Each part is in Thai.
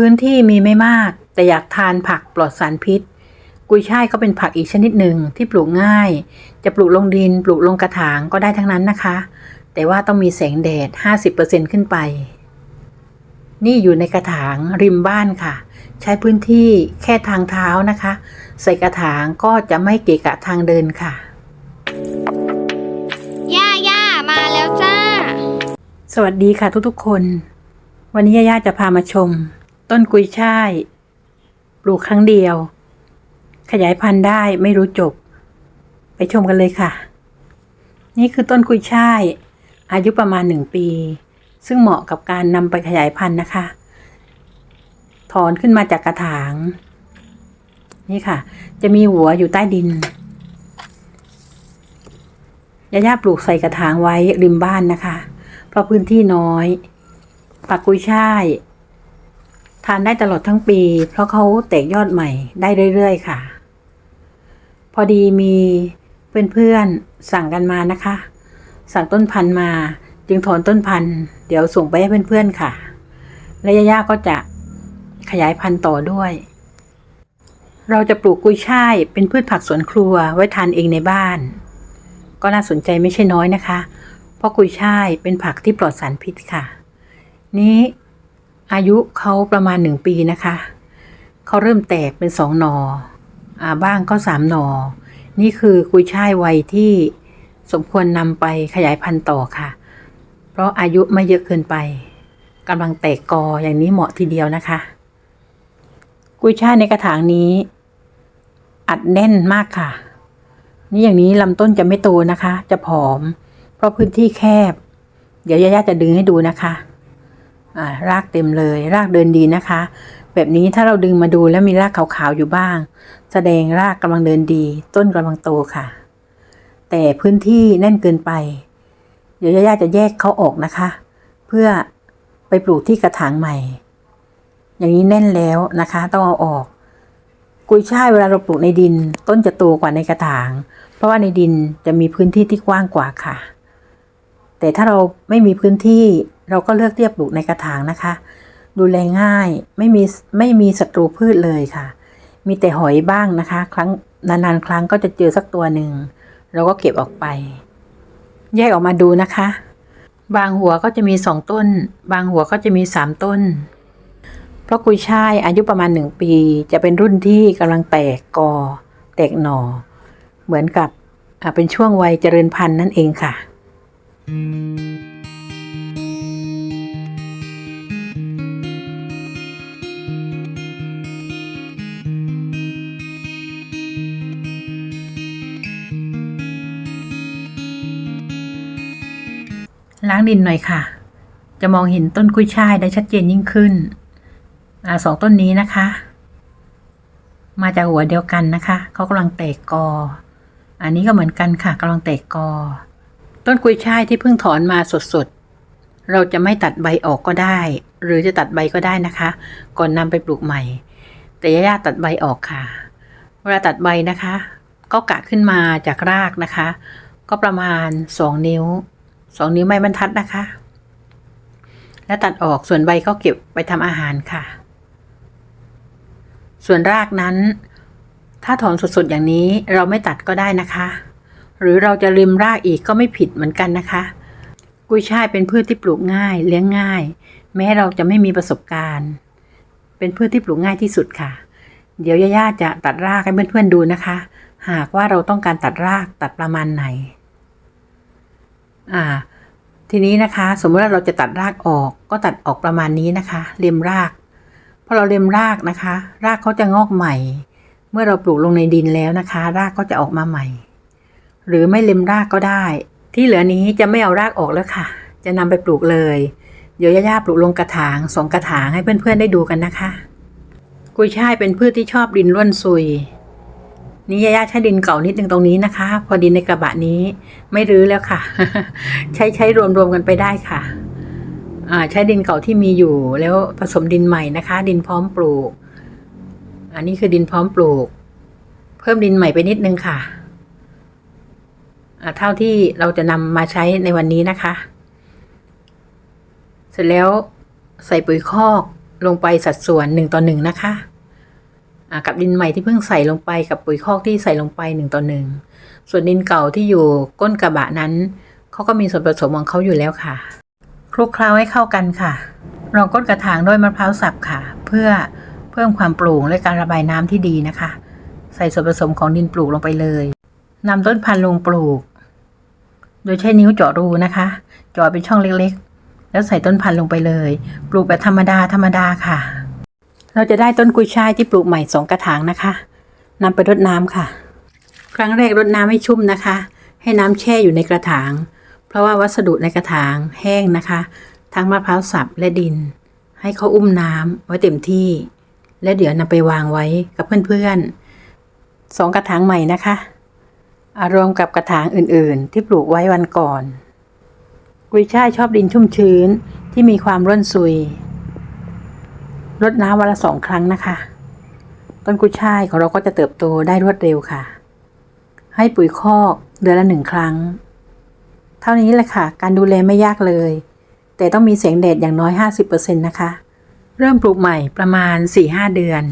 พื้นที่มีไม่มาก แต่อยากทานผักปลอดสารพิษ กุยช่ายก็เป็นผักอีกชนิดหนึ่งที่ปลูกง่าย จะปลูกลงดินปลูกลงกระถางก็ได้ทั้งนั้นนะคะ แต่ว่าต้องมีแสงแดด 50%ขึ้นไป นี่อยู่ในกระถางริมบ้านค่ะ ใช้พื้นที่แค่ทางเท้านะคะ ใส่กระถางก็จะไม่เกะกะทางเดินค่ะย่าย่ามาแล้วจ้า สวัสดีค่ะทุกๆคน วันนี้ย่าๆจะพามาชม ต้นกุยช่าย ปลูกครั้งเดียว ขยายพันธุ์ได้ไม่รู้จบ ไปชมกันเลยค่ะ นี่คือต้นกุยช่าย อายุประมาณหนึ่งปี ซึ่งเหมาะกับการนำไปขยายพันธุ์นะคะ ถอนขึ้นมาจากกระถาง นี่ค่ะ จะมีหัวอยู่ใต้ดินย่าๆปลูกใส่กระถางไว้ริมบ้านนะคะ เพราะพื้นที่น้อยผักกุยช่าย ทานได้ตลอดทั้งปี เพราะเขาแตกยอดใหม่ได้เรื่อยๆค่ะ พอดีมีเพื่อนๆสั่งกันมานะคะ สั่งต้นพันธุ์มา จึงถอนต้นพันธุ์เดี๋ยวส่งไปให้เพื่อนๆค่ะ และย่าๆก็จะขยายพันธุ์ต่อด้วย เราจะปลูกกุยช่ายเป็นพืชผักสวนครัวไว้ทานเองในบ้าน ก็น่าสนใจไม่ใช่น้อยนะคะ เพราะกุยช่ายเป็นผักที่ปลอดสารพิษค่ะ นี้ อายุเขาประมาณหนึ่งปีนะคะ เขาเริ่มแตกเป็นสองหนออ่าบ้างก็สามหนอ นี่คือกุยช่ายวัยที่สมควรนำไปขยายพันธุ์ต่อค่ะ เพราะอายุไม่เยอะเกินไปกำลังแตกกออย่างนี้เหมาะทีเดียวนะคะ กุยช่ายในกระถางนี้ อัดแน่นมากค่ะ นี่อย่างนี้ลำต้นจะไม่โตนะคะ จะผอม เพราะพื้นที่แคบ เดี๋ยวย่าจะดึงให้ดูนะคะ รากเต็มเลย รากเดินดีนะคะ แบบนี้ถ้าเราดึงมาดูแล้วมีรากขาวๆอยู่บ้าง แสดงรากกำลังเดินดี ต้นกำลังโตค่ะ แต่พื้นที่แน่นเกินไป เดี๋ยวย่าๆจะแยกเขาออกนะคะ เพื่อไปปลูกที่กระถางใหม่ อย่างนี้แน่นแล้วนะคะ ต้องเอาออก กุยช่ายเวลาเราปลูกในดิน ต้นจะโตกว่าในกระถาง เพราะว่าในดินจะมีพื้นที่ที่กว้างกว่าค่ะ แต่ถ้าเราไม่มีพื้นที่ เราก็เลือกเทียบปลูกในกระถางนะคะ ดูแลง่ายไม่มีไม่มีศัตรูพืชเลยค่ะ มีแต่หอยบ้างนะคะ ครั้งนานๆ ครั้งก็จะเจอสักตัวหนึ่งเราก็เก็บออกไป แยกออกมาดูนะคะ บางหัวก็จะมีสองต้น บางหัวก็จะมีสามต้น เพราะกุยช่ายอายุประมาณหนึ่งปี จะเป็นรุ่นที่กำลังแตกกอ แตกหน่อ เหมือนกับเป็นช่วงวัยเจริญพันธุ์นั่นเองค่ะ ล้างดินหน่อยค่ะ จะมองเห็นต้นกุ้ยช่ายได้ชัดเจนยิ่งขึ้นอ่าสองต้นนี้นะคะ มาจากหัวเดียวกันนะคะเขากำลังแตกกอ อันนี้ก็เหมือนกันค่ะกำลังแตกกอ ต้นกุยช่ายที่เพิ่งถอนมาสดๆ เราจะไม่ตัดใบออกก็ได้ หรือจะตัดใบก็ได้นะคะ ก่อนนำไปปลูกใหม่ แต่ย่าตัดใบออกค่ะ เวลาตัดใบนะคะ ก็กะขึ้นมาจากรากนะคะ ก็ประมาณสองนิ้ว สองนิ้วไม้บรรทัดนะคะ แล้วตัดออกส่วนใบก็เก็บไปทำอาหารค่ะ ส่วนรากนั้น ถ้าถอนสดๆอย่างนี้เราไม่ตัดก็ได้นะคะ หรือเราจะริมรากอีกก็ไม่ผิดเหมือนกันนะคะ กุยช่ายเป็นพืชที่ปลูกง่าย เลี้ยงง่าย แม้เราจะไม่มีประสบการณ์ เป็นพืชที่ปลูกง่ายที่สุดค่ะ เดี๋ยวย่าๆจะตัดรากให้เพื่อนๆดูนะคะ หากว่าเราต้องการตัดรากตัดประมาณไหน อ่า ทีนี้นะคะ สมมติว่าเราจะตัดรากออก ก็ตัดออกประมาณนี้นะคะ เลียมรากพอเราเลียมรากนะคะ รากเขาจะงอกใหม่ เมื่อเราปลูกลงในดินแล้วนะคะ รากก็จะออกมาใหม่ หรือไม่เล็มรากก็ได้ ที่เหลือนี้จะไม่เอารากออกแล้วค่ะ จะนำไปปลูกเลย เดี๋ยวย่าๆปลูกลงกระถางสองกระถางให้เพื่อนๆได้ดูกันนะคะ กุยช่ายเป็นพืชที่ชอบดินร่วนซุย นี่ย่าๆใช้ดินเก่านิดนึงตรงนี้นะคะ พอดินในกระบะนี้ไม่รื้อแล้วค่ะ ใช้ใช้รวมๆกันไปได้ค่ะอ่าใช้ดินเก่าที่มีอยู่แล้วผสมดินใหม่นะคะ ดินพร้อมปลูก อันนี้คือดินพร้อมปลูก เพิ่มดินใหม่ไปนิดนึงค่ะอ่าเท่าที่เราจะนำมาใช้ในวันนี้นะคะ เสร็จแล้วใส่ปุ๋ยคอกลงไปสัดส่วนหนึ่งต่อหนึ่งนะคะ กับดินใหม่ที่เพิ่งใส่ลงไปกับปุ๋ยคอกที่ใส่ลงไปหนึ่งต่อหนึ่งส่วนดินเก่าที่อยู่ก้นกระบะนั้นเขาก็มีส่วนผสมของเขาอยู่แล้วค่ะคลุกเคล้าให้เข้ากันค่ะรองก้นกระถางด้วยมะพร้าวสับค่ะ เพื่อเพิ่มความโปร่งและการระบายน้ำที่ดีนะคะ ใส่ส่วนผสมของดินปลูกลงไปเลยนำต้นพันธุ์ลงปลูก โดยใช้นิ้วเจาะรูนะคะเจาะเป็นช่องเล็กๆ แล้วใส่ต้นพันธุ์ลงไปเลย ปลูกแบบธรรมดาธรรมดาค่ะ เราจะได้ต้นกุยช่ายที่ปลูกใหม่สองกระถางนะคะนำไปรดน้ำค่ะ ครั้งแรกรดน้ำให้ชุ่มนะคะ ให้น้ำแช่อยู่ในกระถาง เพราะว่าวัสดุในกระถางแห้งนะคะ ทั้งมะพร้าวสับและดิน ให้เขาอุ้มน้ำไว้เต็มที่ และเดี๋ยวนำไปวางไว้กับเพื่อนๆสองกระถางใหม่นะคะ อารวมกับกระถางอื่นๆ ที่ปลูกไว้วันก่อน กุยช่ายชอบดินชุ่มชื้นที่มีความร่วนซุย รดน้ำวันละสองครั้งนะคะ ต้นกุยช่ายของเราก็จะเติบโตได้รวดเร็วค่ะ ให้ปุ๋ยคอกเดือนละหนึ่งครั้ง เท่านี้แหละค่ะ การดูแลไม่ยากเลย แต่ต้องมีแสงแดดอย่างน้อย 50%นะคะ เริ่มปลูกใหม่ประมาณ 4-5 เดือน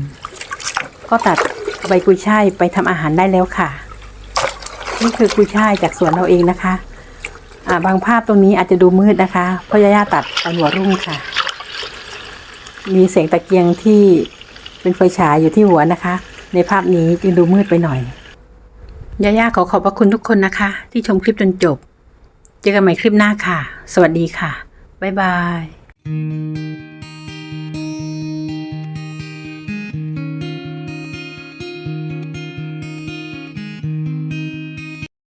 ก็ตัดใบกุยช่ายไปทำอาหารได้แล้วค่ะ นี่คือกุยช่ายจากสวนเราเองนะคะ อ่าบางภาพตรงนี้อาจจะดูมืดนะคะ เพราะย่าย่าตัดตอนหัวรุ่งค่ะ มีเสียงตะเกียงที่เป็นไฟฉายอยู่ที่หัวนะคะ ในภาพนี้จึงดูมืดไปหน่อยย่าย่าขอขอบพระคุณทุกคนนะคะ ที่ชมคลิปจนจบ เจอกันใหม่คลิปหน้าค่ะ สวัสดีค่ะ บ๊ายบาย